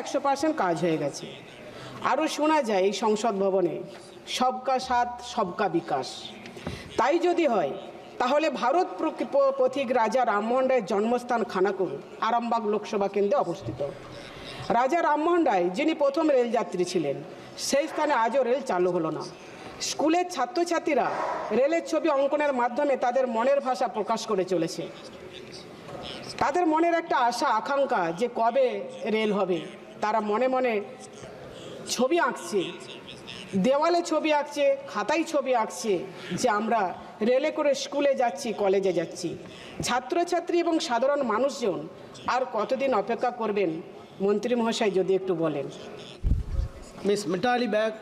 একশো পার্সেন্ট কাজ হয়ে গেছে। আরও শোনা যায় এই সংসদ ভবনে, সবকা সাথ, সবকা বিকাশ। তাই যদি হয়, তাহলে ভারত পথিক রাজা রামমোহন রায়ের জন্মস্থান খানাকুল, আরামবাগ লোকসভা কেন্দ্রে অবস্থিত। রাজা রামমোহন রায় যিনি প্রথম রেলযাত্রী ছিলেন, সেই স্থানে আজও রেল চালু হলো না। স্কুলের ছাত্রছাত্রীরা রেলের ছবি অঙ্কনের মাধ্যমে তাদের মনের ভাষা প্রকাশ করে চলেছে। তাদের মনের একটা আশা আকাঙ্ক্ষা যে কবে রেল হবে। তারা মনে মনে ছবি আঁকছে। দেওয়ালে ছবি আঁকছে খাতায় ছবি আঁকছে যে আমরা রেলে করে স্কুলে যাচ্ছি কলেজে যাচ্ছি। ছাত্রছাত্রী এবং সাধারণ মানুষজন আর কতদিন অপেক্ষা করবেন? মন্ত্রী মহাশয় যদি একটু বলেন। Miss Mitali ব্যাগ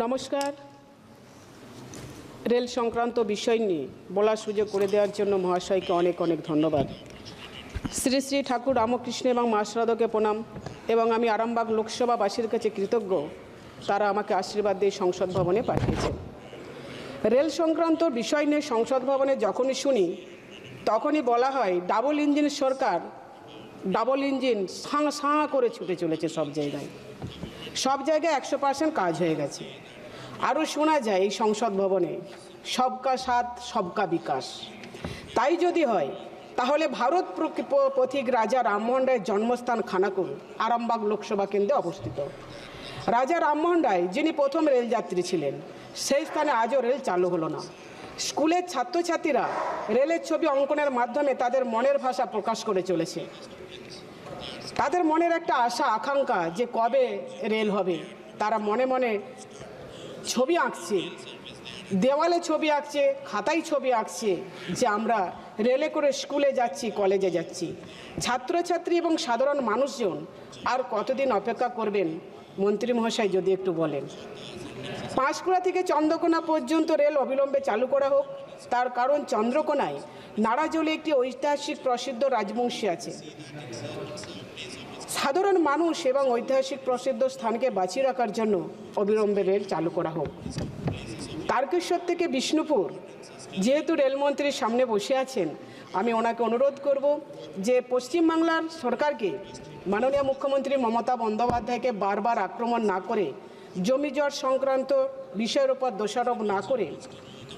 নমস্কার। রেল সংক্রান্ত বিষয় নিয়ে বলার সুযোগ করে দেওয়ার জন্য মহাশয়কে অনেক অনেক ধন্যবাদ। শ্রী শ্রী ঠাকুর রামকৃষ্ণ এবং মাসরাদকে প্রণাম এবং আমি আরামবাগ লোকসভাবাসীর কাছে কৃতজ্ঞ। তারা আমাকে আশীর্বাদ দিয়ে সংসদ ভবনে পাঠিয়েছে রেল সংক্রান্ত বিষয় নিয়ে সংসদ ভবনে যখনই শুনি, তখনই বলা হয়, ডাবল ইঞ্জিন সরকার, ডাবল ইঞ্জিন সাঁ সাঁ করে ছুটে চলেছে সব জায়গায়। সব জায়গায় একশো পার্সেন্ট কাজ হয়ে গেছে। আরও শোনা যায় এই সংসদ ভবনে, সবকা সাথ, সবকা বিকাশ। তাই যদি হয়, তাহলে ভারত পথিক রাজা রামমোহন রায়ের জন্মস্থান খানাকুল, আরামবাগ লোকসভা কেন্দ্রে অবস্থিত। রাজা রামমোহন রায় যিনি প্রথম রেলযাত্রী ছিলেন, সেই স্থানে আজও রেল চালু হলো না। স্কুলের ছাত্রছাত্রীরা রেলের ছবি অঙ্কনের মাধ্যমে তাদের মনের ভাষা প্রকাশ করে চলেছে। তাদের মনের একটা আশা, আকাঙ্ক্ষা যে কবে রেল হবে, তারা মনে মনে ছবি আঁকছে। দেওয়ালে ছবি আঁকছে, খাতায় ছবি আঁকছে যে আমরা রেলে করে স্কুলে যাচ্ছি, কলেজে যাচ্ছি। ছাত্রছাত্রী এবং সাধারণ মানুষজন আর কতদিন অপেক্ষা করবেন? মন্ত্রী মহাশয় যদি একটু বলেন। পাঁশকুড়া থেকে চন্দ্রকোনা পর্যন্ত রেল অবিলম্বে চালু করা হোক। তার কারণ চন্দ্রকোনায় নাড়াজলে একটি ঐতিহাসিক প্রসিদ্ধ রাজবংশী আছে। সাধারণ মানুষ এবং ঐতিহাসিক প্রসিদ্ধ স্থানকে বাঁচিয়ে রাখার জন্য অবিলম্বে রেল চালু করা হোক। তারকেশ্বর থেকে বিষ্ণুপুর, যেহেতু রেলমন্ত্রীর সামনে বসে আছেন, আমি ওনাকে অনুরোধ করব যে পশ্চিমবাংলার সরকারকে মাননীয় মুখ্যমন্ত্রী মমতা বন্দ্যোপাধ্যায়কে বারবার আক্রমণ না করে, জমি জট সংক্রান্ত বিষয়ের উপর দোষারোপ না করে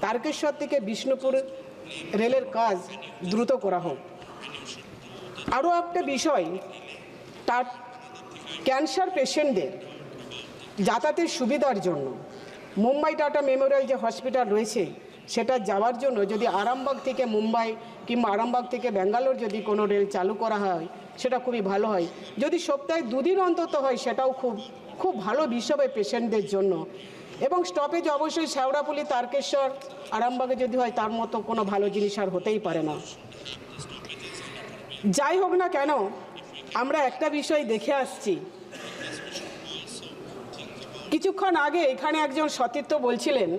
তারকেশ্বর থেকে বিষ্ণুপুর রেলের কাজ দ্রুত করা হোক। আরও একটা বিষয় তার ক্যান্সার পেশেন্টদের যাতায়াতের সুবিধার জন্য। মুম্বাই টাটা মেমোরিয়াল যে হসপিটাল রয়েছে, সেটা যাওয়ার জন্য যদি আরামবাগ থেকে মুম্বাই কিংবা আরামবাগ থেকে ব্যাঙ্গালোর যদি কোনো রেল চালু করা হয়, সেটা খুবই ভালো হয়। যদি সপ্তাহে দুদিন অন্তত হয়, সেটাও খুব খুব ভালো বিষয় পেশেন্টদের জন্য। এবং স্টপেজ অবশ্যই শ্যাওড়াপুলি তারকেশ্বর, আরামবাগে যদি হয়, তার মতো কোনো ভালো জিনিস আর হতেই পারে না। যাই হোক না কেন আমরা একটা বিষয় দেখে আসছি। কিছুক্ষণ আগে এখানে একজন সতীর্থ বলছিলেন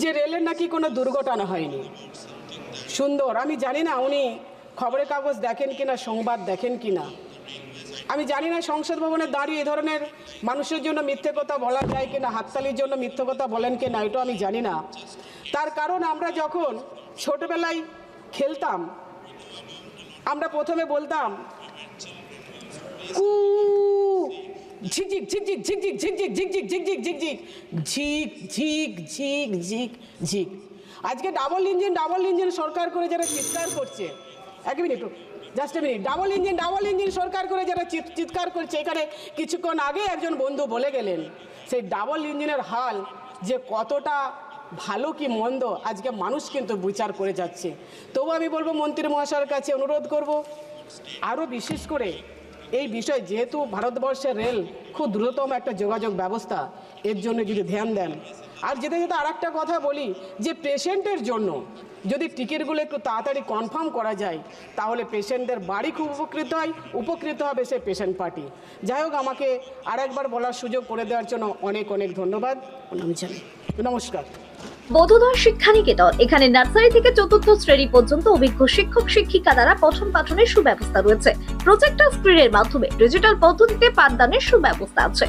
যে রেলের নাকি কোনো দুর্ঘটনা হয়নি। সুন্দর, আমি জানি না উনি খবরের কাগজ দেখেন কিনা, সংবাদ দেখেন কিনা। আমি জানি না সংসদ ভবনে দাঁড়িয়ে এ ধরনের মানুষের জন্য মিথ্যে কথা বলা যায় কিনা, হাততালির জন্য মিথ্যে কথা বলেন কিনা, এটাও আমি জানি না। তার কারণ আমরা যখন ছোটবেলায় খেলতাম আমরা প্রথমে বলতাম কু ঝিকঝিক ঝিকঝিক ঝিকঝিক ঝিকঝিক ঝিকঝিক ঝিকঝিক ঝিকঝিক ঝিক ঝিক ঝিক ঝিক ঝিক আজকে ডাবল ইঞ্জিন ডাবল ইঞ্জিন সরকার করে যারা চিৎকার করছে এক minute just minute double engine double engine সরকার করে যারা চিৎকার করছে এখানে কিছুক্ষণ আগে একজন বন্ধু বলে গেলেন সেই ডাবল ইঞ্জিনের হাল যে কতটা ভালো কি মন্দ? আজকে মানুষ কিন্তু বিচার করে যাচ্ছে। তবু আমি বলব, মন্ত্রী মহাশয়ের কাছে অনুরোধ করব আরও বিশেষ করে এই বিষয় যেহেতু ভারতবর্ষের রেল খুব দ্রুততম একটা যোগাযোগ ব্যবস্থা, এর জন্য যদি ধ্যান দেন। আর যেতে যেতে আর কথা বলি, যে পেশেন্টের জন্য যদি টিকিটগুলো একটু তাড়াতাড়ি কনফার্ম করা যায়, তাহলে পেশেন্টদের বাড়ি খুব উপকৃত হয়, উপকৃত হবে সে পেশেন্ট পার্টি। যাই হোক, আমাকে আরেকবার বলার সুযোগ করে দেওয়ার জন্য অনেক অনেক ধন্যবাদ। নমস্কার। বোধোদয় শিক্ষা নিকেতন এখানে নার্সারি থেকে চতুর্থ শ্রেণি পর্যন্ত অভিজ্ঞ শিক্ষক, শিক্ষিকা দ্বারা পঠন পাঠনের সুব্যবস্থা রয়েছে। প্রজেক্টর স্ক্রিনের মাধ্যমে ডিজিটাল পদ্ধতিতে পাঠদানের সুব্যবস্থা আছে।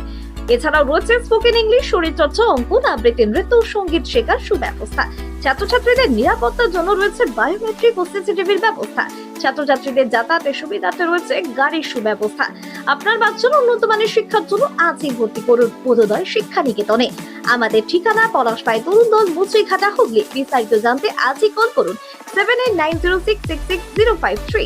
এছাড়াও রয়েছে স্পোকেন ইংলিশ শরীরচর্চা, অঙ্কন, আবৃত্তি, নৃত্য সংগীত শেখার সুব্যবস্থা। ছাত্রছাত্রীদের নিরাপত্তার জন্য রয়েছে বায়োমেট্রিক ও সিসিটিভির ব্যবস্থা। ছাত্রছাত্রীদের যাতায়াতের সুবিধাতে রয়েছে গাড়ির সুব্যবস্থা। আপনার বাচ্চার উন্নত মানের শিক্ষার জন্য আজই ভর্তি করুন বোধোদয় শিক্ষা নিকেতনে আমাদের ঠিকানা পলাশ পাই তরুণ দল মুচড়িঘাটা হুগলি। বিস্তারিত জানতে আজই কল করুন seven eight nine zero six six six zero five three